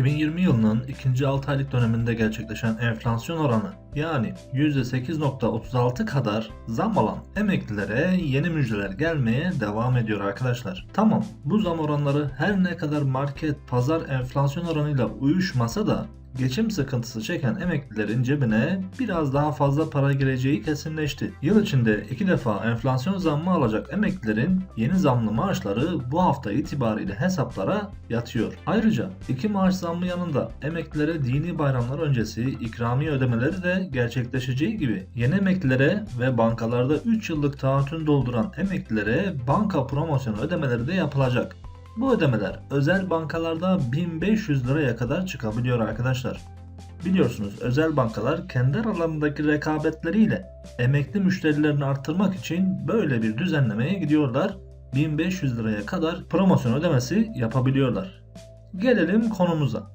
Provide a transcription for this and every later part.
2020 yılının ikinci 6 aylık döneminde gerçekleşen enflasyon oranı yani %8.36 kadar zam alan emeklilere yeni müjdeler gelmeye devam ediyor arkadaşlar. Tamam bu zam oranları her ne kadar market pazar enflasyon oranıyla uyuşmasa da geçim sıkıntısı çeken emeklilerin cebine biraz daha fazla para gireceği kesinleşti. Yıl içinde iki defa enflasyon zammı alacak emeklilerin yeni zamlı maaşları bu hafta itibariyle hesaplara yatıyor. Ayrıca iki maaş zammı yanında emeklilere dini bayramlar öncesi ikramiye ödemeleri de gerçekleşeceği gibi yeni emeklilere ve bankalarda 3 yıllık taahhütün dolduran emeklilere banka promosyonu ödemeleri de yapılacak. Bu ödemeler özel bankalarda 1500 liraya kadar çıkabiliyor arkadaşlar. Biliyorsunuz özel bankalar kendi aralarındaki rekabetleriyle emekli müşterilerini arttırmak için böyle bir düzenlemeye gidiyorlar. 1500 liraya kadar promosyon ödemesi yapabiliyorlar. Gelelim konumuza.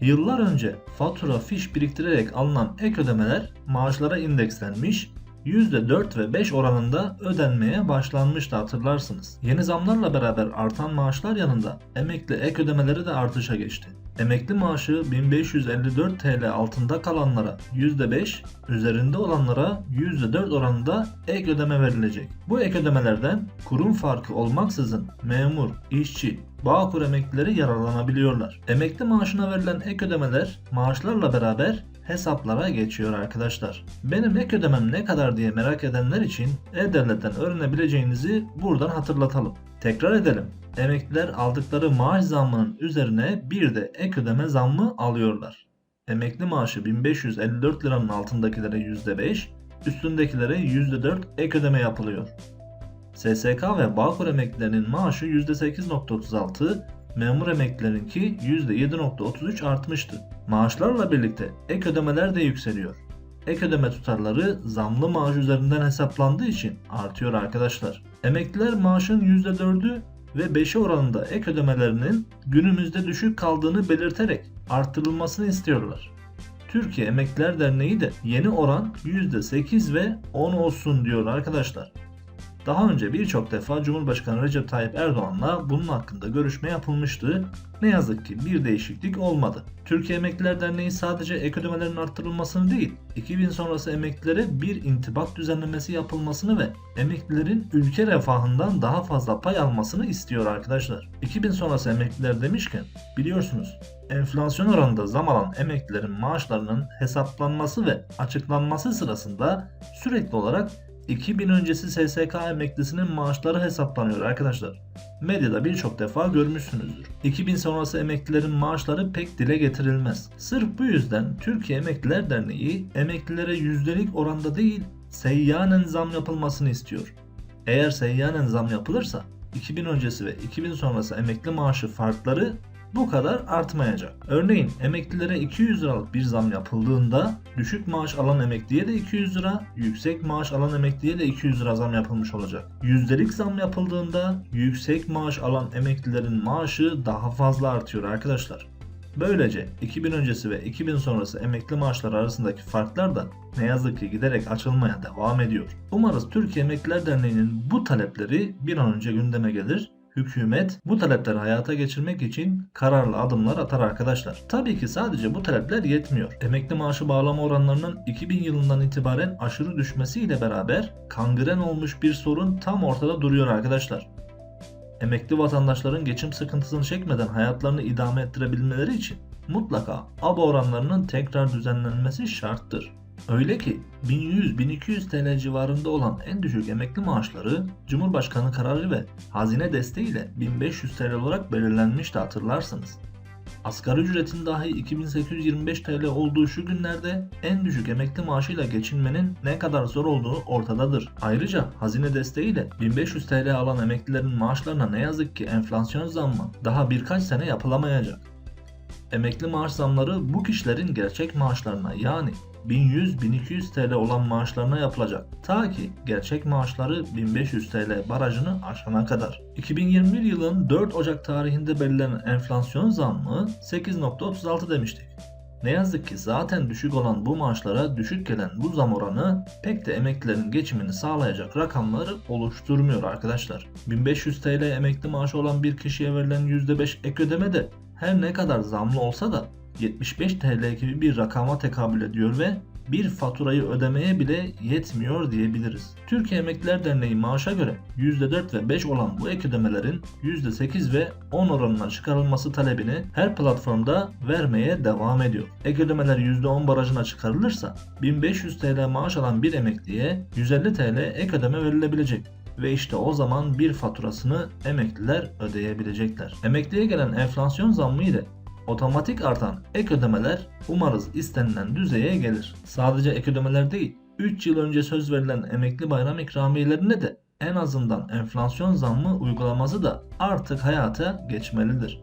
Yıllar önce fatura fiş biriktirerek alınan ek ödemeler maaşlara indekslenmiş %4 ve 5 oranında ödenmeye başlanmıştı hatırlarsınız. Yeni zamlarla beraber artan maaşlar yanında emekli ek ödemeleri de artışa geçti. Emekli maaşı 1554 TL altında kalanlara %5, üzerinde olanlara %4 oranında ek ödeme verilecek. Bu ek ödemelerden kurum farkı olmaksızın memur, işçi, Bağkur emeklileri yararlanabiliyorlar. Emekli maaşına verilen ek ödemeler maaşlarla beraber hesaplara geçiyor arkadaşlar. Benim ek ödemem ne kadar diye merak edenler için E-Devlet'ten öğrenebileceğinizi buradan hatırlatalım. Tekrar edelim. Emekliler aldıkları maaş zammının üzerine bir de ek ödeme zammı alıyorlar. Emekli maaşı 1554 liranın altındakilere %5, üstündekilere %4 ek ödeme yapılıyor. SSK ve Bağkur emeklilerinin maaşı %8.36, memur emeklilerinki %7.33 artmıştı. Maaşlarla birlikte ek ödemeler de yükseliyor. Ek ödeme tutarları zamlı maaş üzerinden hesaplandığı için artıyor arkadaşlar. Emekliler maaşın %4'ü ve 5'i oranında ek ödemelerinin günümüzde düşük kaldığını belirterek arttırılmasını istiyorlar. Türkiye Emekliler Derneği de yeni oran %8 ve 10 olsun diyor arkadaşlar. Daha önce birçok defa Cumhurbaşkanı Recep Tayyip Erdoğan'la bunun hakkında görüşme yapılmıştı. Ne yazık ki bir değişiklik olmadı. Türkiye Emekliler Derneği sadece ek ödemelerin arttırılmasını değil, 2000 sonrası emeklilere bir intibak düzenlemesi yapılmasını ve emeklilerin ülke refahından daha fazla pay almasını istiyor arkadaşlar. 2000 sonrası emekliler demişken biliyorsunuz enflasyon oranında zam alan emeklilerin maaşlarının hesaplanması ve açıklanması sırasında sürekli olarak 2000 öncesi SSK emeklisinin maaşları hesaplanıyor arkadaşlar. Medyada birçok defa görmüşsünüzdür. 2000 sonrası emeklilerin maaşları pek dile getirilmez. Sırf bu yüzden Türkiye Emekliler Derneği emeklilere yüzdelik oranda değil seyyanen zam yapılmasını istiyor. Eğer seyyanen zam yapılırsa 2000 öncesi ve 2000 sonrası emekli maaşı farkları bu kadar artmayacak. Örneğin emeklilere 200 liralık bir zam yapıldığında düşük maaş alan emekliye de 200 lira, yüksek maaş alan emekliye de 200 lira zam yapılmış olacak. Yüzdelik zam yapıldığında yüksek maaş alan emeklilerin maaşı daha fazla artıyor arkadaşlar. Böylece 2000 öncesi ve 2000 sonrası emekli maaşları arasındaki farklar da ne yazık ki giderek açılmaya devam ediyor. Umarız Türkiye Emekliler Derneği'nin bu talepleri bir an önce gündeme gelir hükümet bu talepleri hayata geçirmek için kararlı adımlar atar arkadaşlar. Tabii ki sadece bu talepler yetmiyor. Emekli maaşı bağlama oranlarının 2000 yılından itibaren aşırı düşmesiyle beraber kangren olmuş bir sorun tam ortada duruyor arkadaşlar. Emekli vatandaşların geçim sıkıntısını çekmeden hayatlarını idame ettirebilmeleri için mutlaka ABA oranlarının tekrar düzenlenmesi şarttır. Öyle ki 1100-1200 TL civarında olan en düşük emekli maaşları Cumhurbaşkanı kararı ve hazine desteğiyle 1500 TL olarak belirlenmişti hatırlarsınız. Asgari ücretin dahi 2825 TL olduğu şu günlerde en düşük emekli maaşıyla geçinmenin ne kadar zor olduğu ortadadır. Ayrıca hazine desteğiyle 1500 TL alan emeklilerin maaşlarına ne yazık ki enflasyon zammı daha birkaç sene yapılamayacak. Emekli maaş zamları bu kişilerin gerçek maaşlarına yani 1100-1200 TL olan maaşlarına yapılacak. Ta ki gerçek maaşları 1500 TL barajını aşana kadar. 2021 yılın 4 Ocak tarihinde belirlenen enflasyon zammı 8.36 demiştik. Ne yazık ki zaten düşük olan bu maaşlara düşük gelen bu zam oranı pek de emeklilerin geçimini sağlayacak rakamları oluşturmuyor arkadaşlar. 1500 TL emekli maaşı olan bir kişiye verilen %5 ek ödeme de her ne kadar zamlı olsa da 75 TL gibi bir rakama tekabül ediyor ve bir faturayı ödemeye bile yetmiyor diyebiliriz. Türkiye Emekliler Derneği maaşa göre %4 ve 5 olan bu ek ödemelerin %8 ve 10 oranına çıkarılması talebini her platformda vermeye devam ediyor. Ek ödemeler %10 barajına çıkarılırsa 1500 TL maaş alan bir emekliye 150 TL ek ödeme verilebilecek ve işte o zaman bir faturasını emekliler ödeyebilecekler. Emekliye gelen enflasyon zammı ile otomatik artan ek ödemeler umarız istenilen düzeye gelir. Sadece ek ödemeler değil, 3 yıl önce söz verilen emekli bayram ikramiyelerine de en azından enflasyon zammı uygulaması da artık hayata geçmelidir.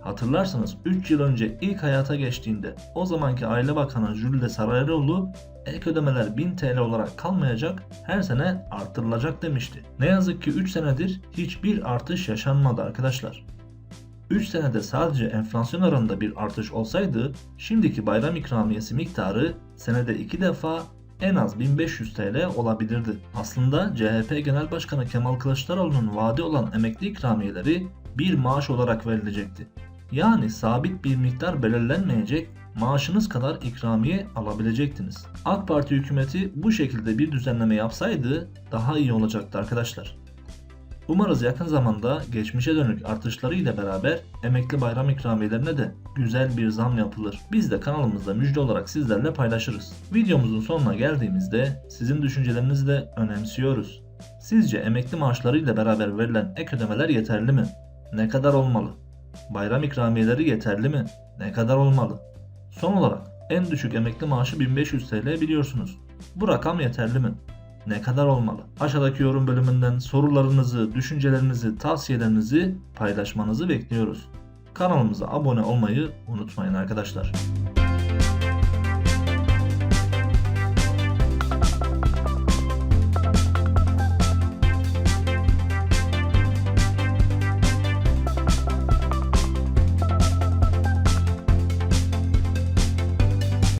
Hatırlarsınız 3 yıl önce ilk hayata geçtiğinde o zamanki Aile Bakanı Jülde Sarayoğlu ek ödemeler 1000 TL olarak kalmayacak, her sene artırılacak demişti. Ne yazık ki 3 senedir hiçbir artış yaşanmadı arkadaşlar. 3 senede sadece enflasyon oranında bir artış olsaydı şimdiki bayram ikramiyesi miktarı senede 2 defa en az 1500 TL olabilirdi. Aslında CHP Genel Başkanı Kemal Kılıçdaroğlu'nun vaadi olan emekli ikramiyeleri bir maaş olarak verilecekti. Yani sabit bir miktar belirlenmeyecek, maaşınız kadar ikramiye alabilecektiniz. AK Parti hükümeti bu şekilde bir düzenleme yapsaydı daha iyi olacaktı arkadaşlar. Umarız yakın zamanda geçmişe dönük artışları ile beraber emekli bayram ikramiyelerine de güzel bir zam yapılır. Biz de kanalımızda müjde olarak sizlerle paylaşırız. Videomuzun sonuna geldiğimizde sizin düşüncelerinizi de önemsiyoruz. Sizce emekli maaşları ile beraber verilen ek ödemeler yeterli mi? Ne kadar olmalı? Bayram ikramiyeleri yeterli mi? Ne kadar olmalı? Son olarak en düşük emekli maaşı 1500 TL biliyorsunuz. Bu rakam yeterli mi? Ne kadar olmalı? Aşağıdaki yorum bölümünden sorularınızı, düşüncelerinizi, tavsiyelerinizi paylaşmanızı bekliyoruz. Kanalımıza abone olmayı unutmayın arkadaşlar.